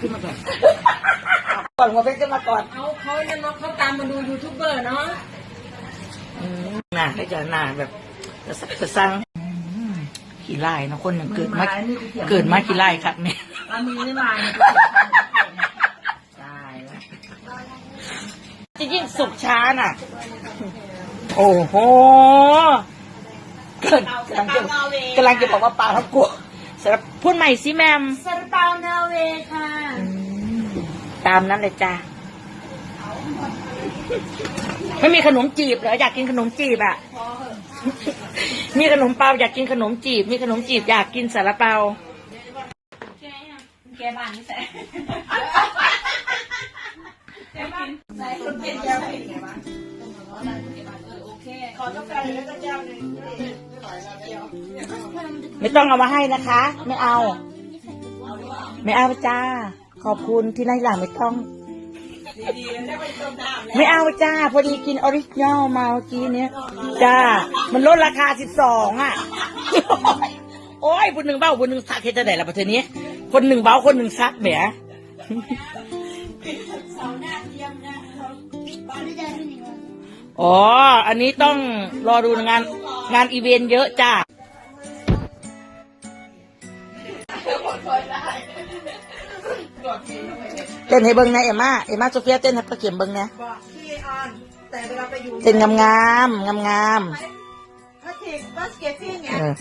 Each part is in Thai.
ขึ้นมาก่อนก่อนหัวเพชรขึ้นมาก่อนเขาเขาเนี่ยเนาะเขาตามมาดูยูทูบเบอร์เนาะอืมน่ะให้จะหน้าแบบจะสักจะสั่งอืมขี้ไล่เนาะคนหนึ่งเกิดมาเกิดมาขี้ไล่ครับเนี่ยอามีไม่มาเนี่ยตายแล้วจะยิ่งสุกช้าน่ะ โอ้โหเกิดกำลังจะกำลังจะบอกว่าปลาทับกัว สำหรับพูดใหม่สิแมมซาลาเปาเนเวย์ค่ะตามนั้นเลยจ้าไม่มีขนมจีบเหรออยากกินขนมจีบอะมีขนมเปาอยากกินขนมจีบ มีขนมจีบอยากกินสาลาเปาแกบ้านนี่แสโอเคขอกาแฟแล้วก็เจ้าหนึ่ง ไม่ต้องเอามาให้นะคะ ไม่เอา ไม่เอาจ้า ขอบคุณที่ในหลังไม่ต้อง ไม่เอาจ้า พอดีกินออริจินอลมาเมื่อกี้เนี้ยจ้า มันลดราคาสิบสองอะ โอ้ยคนหนึ่งเบ้าคนหนึ่งซักเฮ็ดจะไหนล่ะประเทศนี้ คนหนึ่งเบ้าคนหนึ่งซักแหมอ๋อ อันนี้ต้องรอดูงาน งานอีเวนต์เยอะจ้า เต้นให้เบิ้งนะเอ็มมาเอ็มมาโซเฟียเต้นให้ประเข็มเบิ้งนะที่ออนแต่เวลาไปอยู่เต้นงามงามงามงามถ้าเทคบัสเก็ตติ้งๆเนี่ยเออ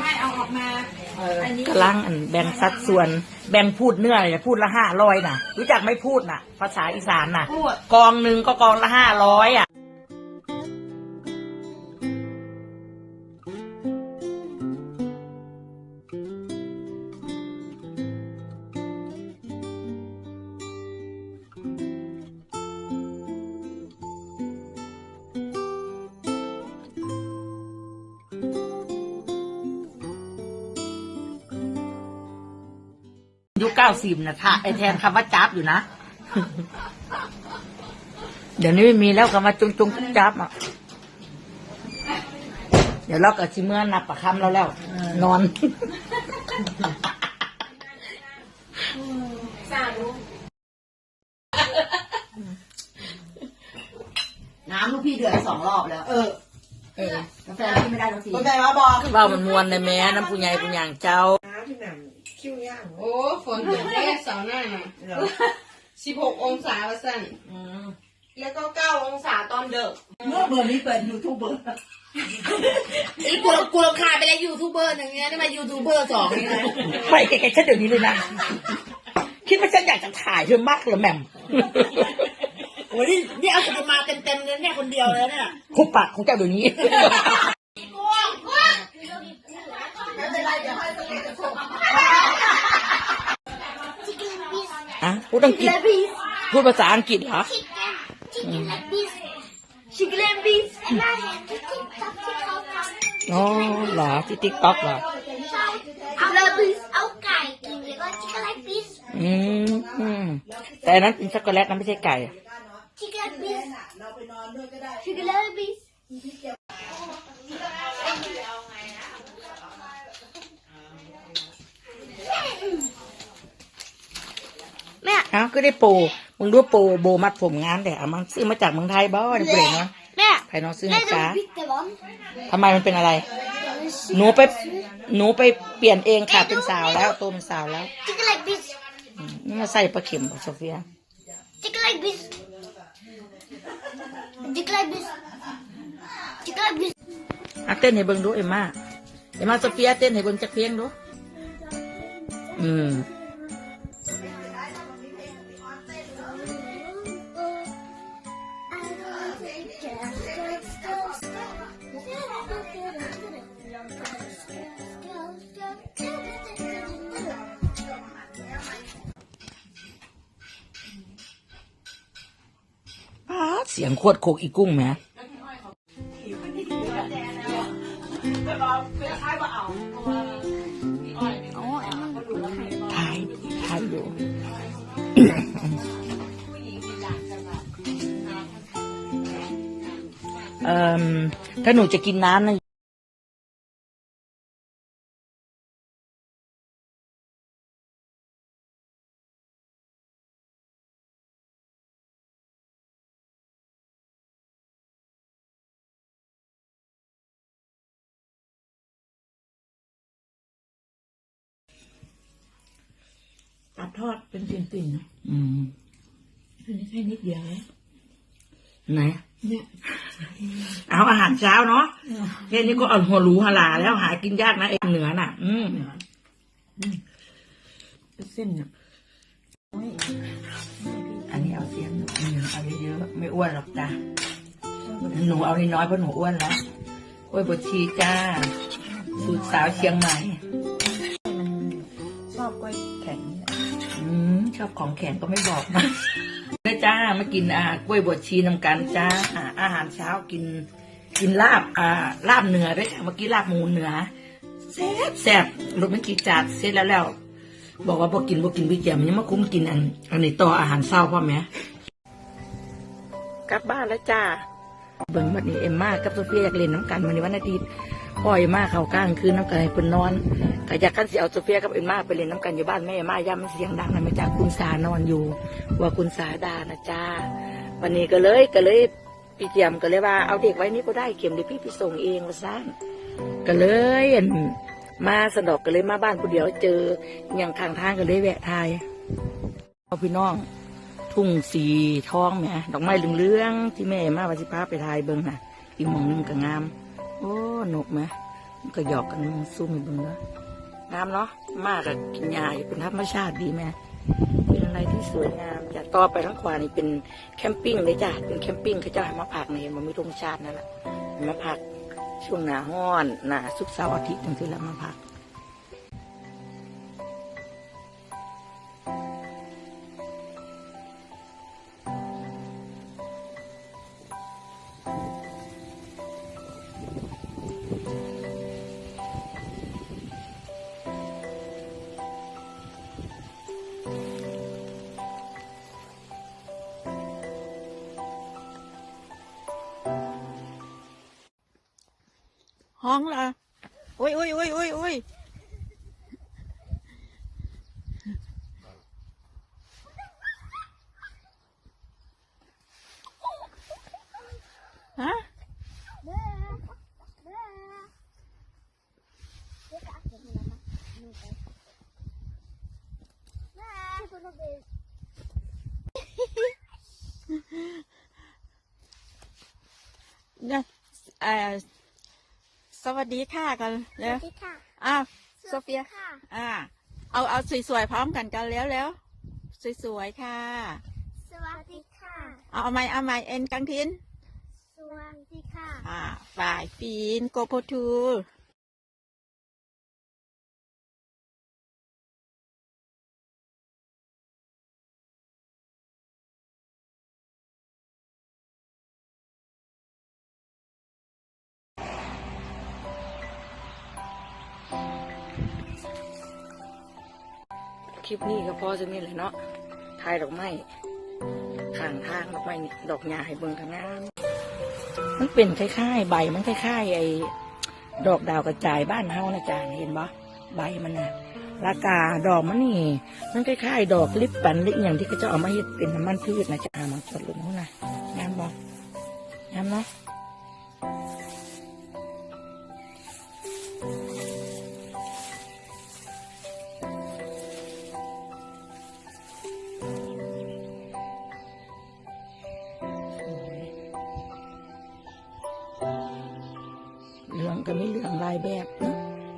ไม่เอาออกมากำลังอันแบ่งสัดส่วน แบ่งพูดเนื้ออย่าพูดละห้าร้อยน่ะ รู้จักไม่พูดน่ะ ภาษาอีสานน่ะ พูด กองหนึ่งก็กองละห้าร้อยอะ ยุคเก้าสิบนะท่าไอแทนคำว่าจับอยู่นะ เดี๋ยวนี้ไม่มีแล้วคำว่าจุงจุงจุ๊บจับอะ เดี๋ยวเราก็ชิเมื่อนับประคำเราแล้ว นอนน้ำลูกพี่เดือดสองรอบแล้ว เออ เออกาแฟพี่ไม่ได้ทุกที คนใจว่าบอกเว่ามันมวนเลยแม่น้ำผู้ใหญ่ผู้ย่างเจ้า น้ำที่หนำ คิ้วย่างโอ้ฝนตกแค่เสาร์หน้าน่ะสิบหกองศาว่าสั้นแล้วก็เก้าองศาตอนเด็กเมื่อเบอร์นี้เปิดยูทูบเบอร์ไอ้กูกูรำคาญไปแล้วยูทูบเบอร์หนึ่งเนี้ยนี่มายูทูบเบอร์สองนี่นะไปแกๆฉันเดี๋ยวนี้เลยนะ คิดว่าฉันอยากจะถ่ายเธอมากเหรอแหม่มโอ้ยนี่นี่เอาจะมาเต็มเต็มๆเลยเนี่ยคนเดียวเลยเนี่ยคุบปากของเจ้าเดี๋ยวนี้ อะ พูดอังกฤษ พูดภาษาอังกฤษเหรอ Chicken like this. Chicken like this. And I have to tick tock, tick tock. อ๋อเหรอที่ติ๊กต็อกเหรอ Chicken like this. เอาไก่กินแล้วก็ chicken like this. อืมอืมแต่อันนั้นเป็นช็อกโกแลตนะไม่ใช่ไก่ Chicken like this. Chicken like this. ม่เอ้าก็ได้โปรมึงรู้โปรโบมัดผมงานแต่เอามันซื้อมาจากเมืองไทยบ่ได้เปล่าเนาะแม่ใครน้องซื้อแม่ให้ต้อจ้างปิดแต่บ้านทำไมมันเป็นอะไร หนูไปหนูไปเปลี่ยนเองค่ะเป็นสาวแล้วโตเป็นสาวแล้ว Chicken like this. อืมนี่มาใส่ปลาเข็มบอกโซเฟีย Chicken like this. Chicken like this. Chicken like this. อะเต้นให้เบิ่งดูเอ็มมาเอ็มมาโซเฟียเต้นให้เบิ่งจักเพลงดูอืม เสียงขวดโคกอีกุ้งไหมถ่ายถ่ายอยู่เอ่อถ้าหนูจะกินน้ำนะ ทอดเป็นติ่นๆนะอืมอันนี้แค่นิดเดียวนะไหน เนี่ยเอาอาหารเช้าเนาะแค่นี้ก็เอาหัวหรูหลาแล้วหากินยากนะไอ้เหนือน่ะ อืมเส้นเนี่ยอันนี้เอาเสียงหนูอืมเอาเยอะๆไม่อ้วนหรอกจ้ะหนูเอาน้อยๆเพราะหนูอ้วนแล้วกล้วยบดชีจ้าสูตรสาวเชียงใหม่ ชอบของแข็งก็ไม่บอกนะเด้อจ้ามากินอ่ากล้วยบดชีนำกันจ้าอ่าอาหารเช้ากิน กินลาบอ่าลาบเนื้อด้วยจ้ะเมื่อกี้ลาบหมูเนื้อแซ่บแซ่บรสมันกี่จาดเสร็จแล้วแล้ว บอกว่าพอกินพอกินพี่เจียมยังมาคุ้มกินอันอันนี้ต่ออาหารเช้าพ่อแม่กลับบ้านแล้วจ้าเบิ่งวันนี้เอ็มมากับโซเฟียอยากเล่นน้ำกันวันนี้วันอาทิตย์ปล่อยมาเขากลางคืนน้ำกันให้เพิ่นนอน ก็อยากกันสิเอาโซเฟียกับเอ็มมาไปเล่นน้ำกันอยู่บ้านแม่เอ็มมาย่ามันเสียงดังนะมาจากคุณสานอนอยู่ ว่าคุณสาดานะจ้าวันนี้ก็เลยก็เลยพี่เจียมก็เลยว่าเอาเด็กไว้นี่ก็ได้เข็มเดี๋ยวพี่ไปส่งเองมาซ่านก็เลยมาสะดอกก็เลยมาบ้านผู้เดียวเจออย่างข้างทางก็เลยแวะทายเอาพี่น้องทุ่งสีทองแหม่ดอกไม้เหลืองๆที่แม่มาวันสิพาไปทายเบิ่งน่ะอีมองนึงก็งาม โอ้หนกไหมก็หยอกกันซุ่มให้เบิ่งเนาะ งามเนาะมากกับกินยาอยู่เป็นธรรมชาติดีแม่เป็นอะไรที่สวยงามจ้าต่อไปทั้งขวานี่เป็นแคมปิ้งเลยจ้ะเป็นแคมปิ้งเขาเจ้าให้มาพักในเห็นมันมีธงชาตินั่นแหละให้มาพักช่วงหน้าห้อนหน้าสุกเสาร์อาทิตย์จังที่เรามาพัก ห้องละโอ้ยโอ้ยโอ้ยโอ้ยโอ้ยฮะเนี่ยเอ่อ สวัสดีค่ะกันเร็วสวัสดีค่ะอ้าวโซเฟีย ค่ะ อ่า เอาเอาสวยๆพร้อมกันกันแล้วแล้วสวยๆค่ะ สวัสดีค่ะ เอาเอาไม้เอาไม้เอ็นกังทิน สวัสดีค่ะ อ่าฝ่ายปีนโกโพทู คลิปนี้ก็พอจะนี่แหละเนาะทายดอกไม้ข้างทางดอกไม้นี่ดอกหญ้าให้เบิ่งข้างหน้ามันเป็นคล้ายๆใบมันคล้ายๆไอ้ดอกดาวกระจายบ้านเฮานะจ๊ะเห็นบ่ใบมันน่ะรากาดอกมันนี่ มันคล้ายๆดอกลิปปันหรืออย่างที่เขาจะเอามาเฮ็ดเป็นน้ำมันพืชนะจ๊ะมันสดลงนู่นนะงามบ่งามเนาะ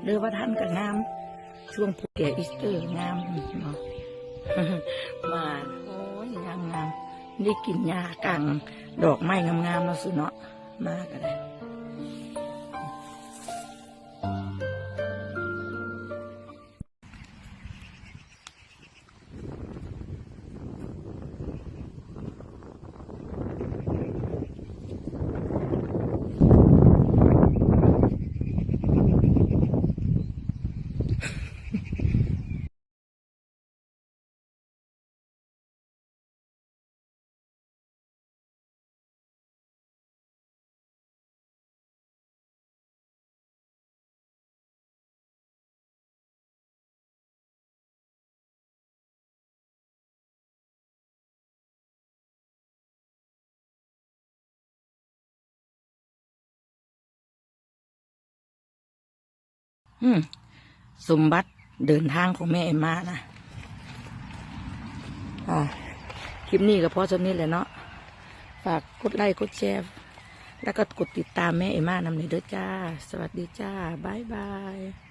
เรือว่าท่านก็งาม ช่วงผูกแก่อีสเตอร์งามเนาะมาโอ้ยงามงามได้กินหญ้ากลางดอกไม้งามๆเนาะสุเนาะมาก็ได้ สมบัติเดินทางของแม่เอ็มมานะอ่าคลิปนี้ก็พอสำนี้แหละเนาะฝากกดไลค์กดแชร์แล้วก็กดติดตามแม่เอ็ม่านำในอยเด้อจ้า สวัสดีจ้า บ๊ายบาย